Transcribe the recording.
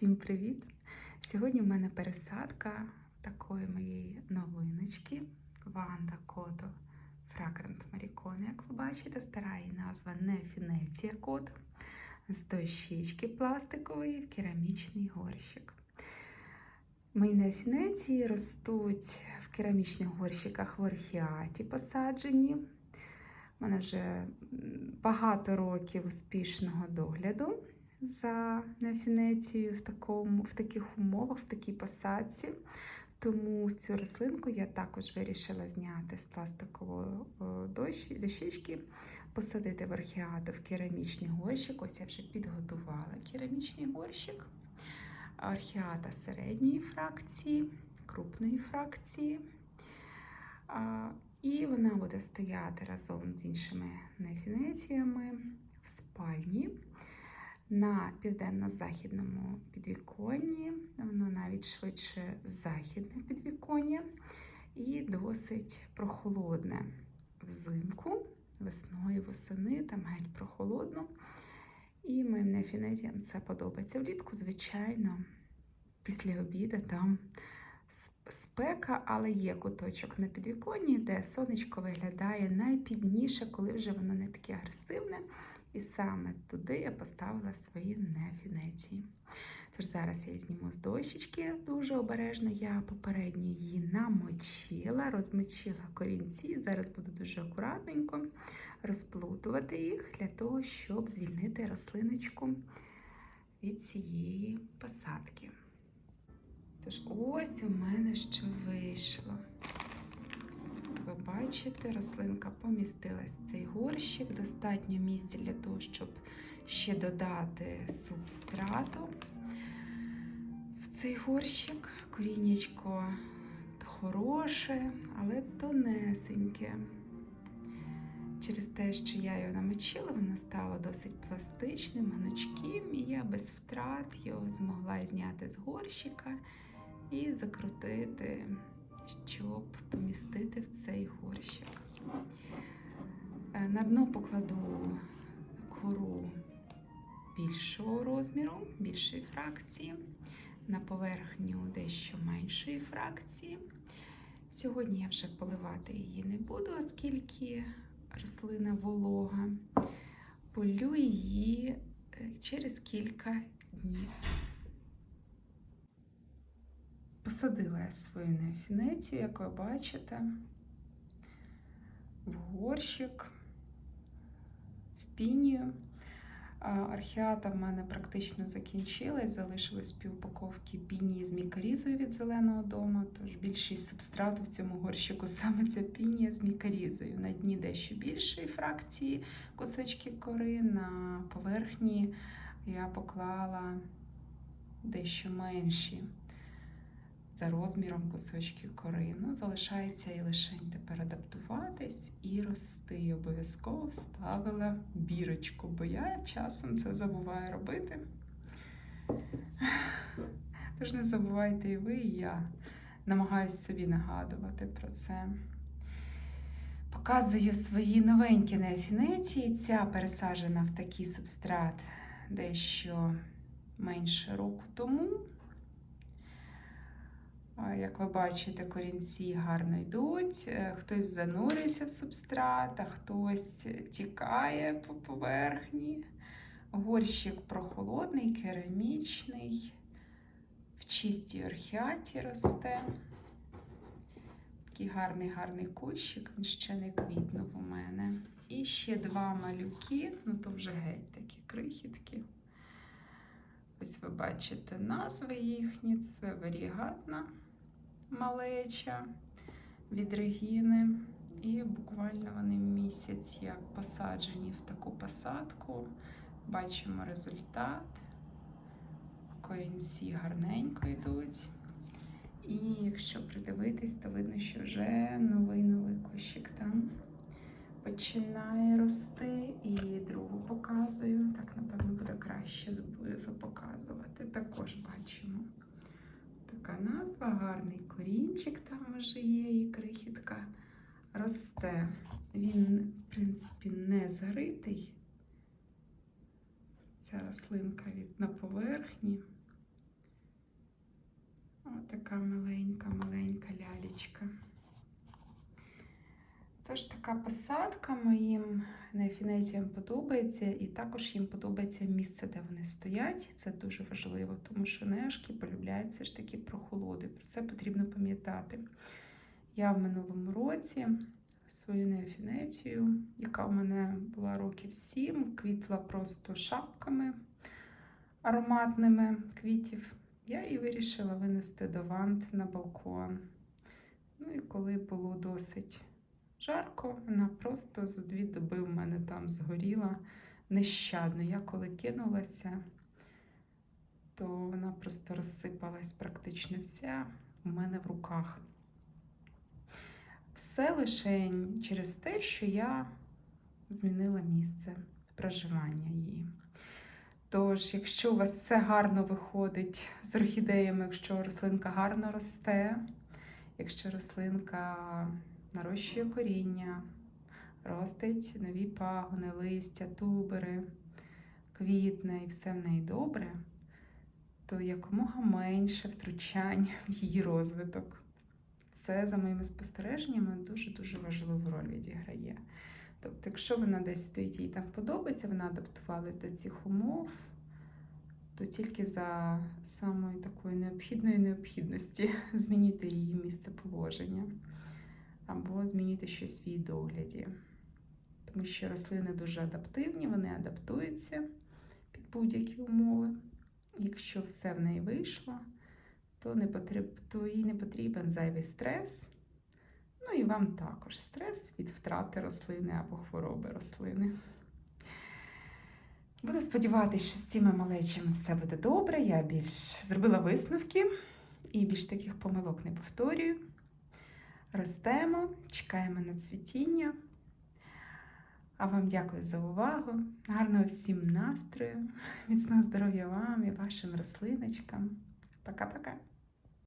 Всім привіт! Сьогодні в мене пересадка такої моєї новиночки Ванда Кото Fragrant Maricone. Як ви бачите, стара її назва не Фінеція Кото. З дощечки пластикової в керамічний горщик. Мої неофінеції ростуть в керамічних горщиках в орхіаті посаджені. У мене вже багато років успішного догляду за неофінецією в, такому, в таких умовах, в такій посадці. Тому цю рослинку я також вирішила зняти з пластикової дощечки, посадити в архіату в керамічний горщик. Ось я вже підготувала керамічний горщик. Архіата середньої фракції, крупної фракції. І вона буде стояти разом з іншими нефінеціями в спальні на південно-західному підвіконні, воно навіть швидше західне підвіконня і досить прохолодне взимку, весною, восени, там геть прохолодно. І моїм нефінетіям це подобається. Влітку, звичайно, після обіду там спека, але є куточок на підвіконні, де сонечко виглядає найпізніше, коли вже воно не таке агресивне. І саме туди я поставила свої нефінеції. Тож зараз я зніму з дощечки дуже обережно. Я попередньо її намочила, розмочила корінці. Зараз буду дуже акуратненько розплутувати їх для того, щоб звільнити рослиночку від цієї посадки. Тож, ось у мене що вийшло. Бачите, рослинка помістилась в цей горщик. Достатньо місця для того, щоб ще додати субстрату в цей горщик. Корінечко хороше, але тонесеньке. Через те, що я його намочила, воно стало досить пластичним, гнучким, і я без втрат його змогла зняти з горщика і закрутити щоб помістити в цей горщик. Е, на дно покладу кору більшого розміру, більшої фракції, на поверхню дещо меншої фракції. Сьогодні я вже поливати її не буду, оскільки рослина волога. Полю її е, через кілька днів. Посадила я свою неофінецію, як ви бачите, в горщик, в пінію. Архіата в мене практично закінчилась, залишилось півупаковки пінії з мікарізою від зеленого дому, тож більшість субстрату в цьому горщику саме ця пінія з мікарізою. На дні дещо більшої фракції кусочки кори, на поверхні я поклала дещо менші за розміром кусочки кори. Ну, залишається і лише тепер адаптуватись і рости. Обов'язково вставила бірочку, бо я часом це забуваю робити. Тож не забувайте і ви, і я намагаюся собі нагадувати про це. Показую свої новенькі неофінеції. Ця пересаджена в такий субстрат дещо менше року тому. Як ви бачите, корінці гарно йдуть, е, хтось занурюється в субстрат, а хтось тікає по поверхні. Горщик прохолодний, керамічний, в чистій орхіаті росте. Такий гарний гарний кущик, він ще не квітнув у мене. І ще два малюки, ну то вже геть такі крихітки. Ось ви бачите назви їхні, це варігатна малеча від Регіни. І буквально вони місяць як посаджені в таку посадку. Бачимо результат. Корінці гарненько йдуть. І якщо придивитись, то видно, що вже новий-новий кущик там починає рости. І другу показую. Так, напевно, буде краще показувати. Також бачимо Така назва, гарний корінчик там уже є, і крихітка росте. Він, в принципі, не заритий. Ця рослинка від на поверхні. Отака маленька-маленька лялечка. Тож така посадка моїм нефінеціям подобається, і також їм подобається місце, де вони стоять. Це дуже важливо, тому що нешки полюбляють все ж таки прохолоди. Про це потрібно пам'ятати. Я в минулому році свою неофінецію, яка в мене була років сім, квітла просто шапками ароматними квітів. Я її вирішила винести до вант на балкон. Ну і коли було досить жарко, вона просто за дві доби в мене там згоріла нещадно. Я коли кинулася, то вона просто розсипалась практично вся у мене в руках. Все лише через те, що я змінила місце проживання її. Тож, якщо у вас все гарно виходить з орхідеями, якщо рослинка гарно росте, якщо рослинка нарощує коріння, ростить нові пагони, листя, тубери, квітне і все в неї добре, то якомога менше втручань в її розвиток. Це, за моїми спостереженнями, дуже-дуже важливу роль відіграє. Тобто, якщо вона десь стоїть, їй там подобається, вона адаптувалась до цих умов, то тільки за самої такої необхідної необхідності змінити її місце положення або змінити щось в її догляді. Тому що рослини дуже адаптивні, вони адаптуються під будь-які умови. Якщо все в неї вийшло, то, не потріб, то їй не потрібен зайвий стрес. Ну і вам також стрес від втрати рослини або хвороби рослини. Буду сподіватися, що з цими малечами все буде добре. Я більш зробила висновки і більш таких помилок не повторюю. Ростемо, чекаємо на цвітіння. А вам дякую за увагу. Гарного всім настрою, міцного здоров'я вам і вашим рослиночкам. Пока-пока!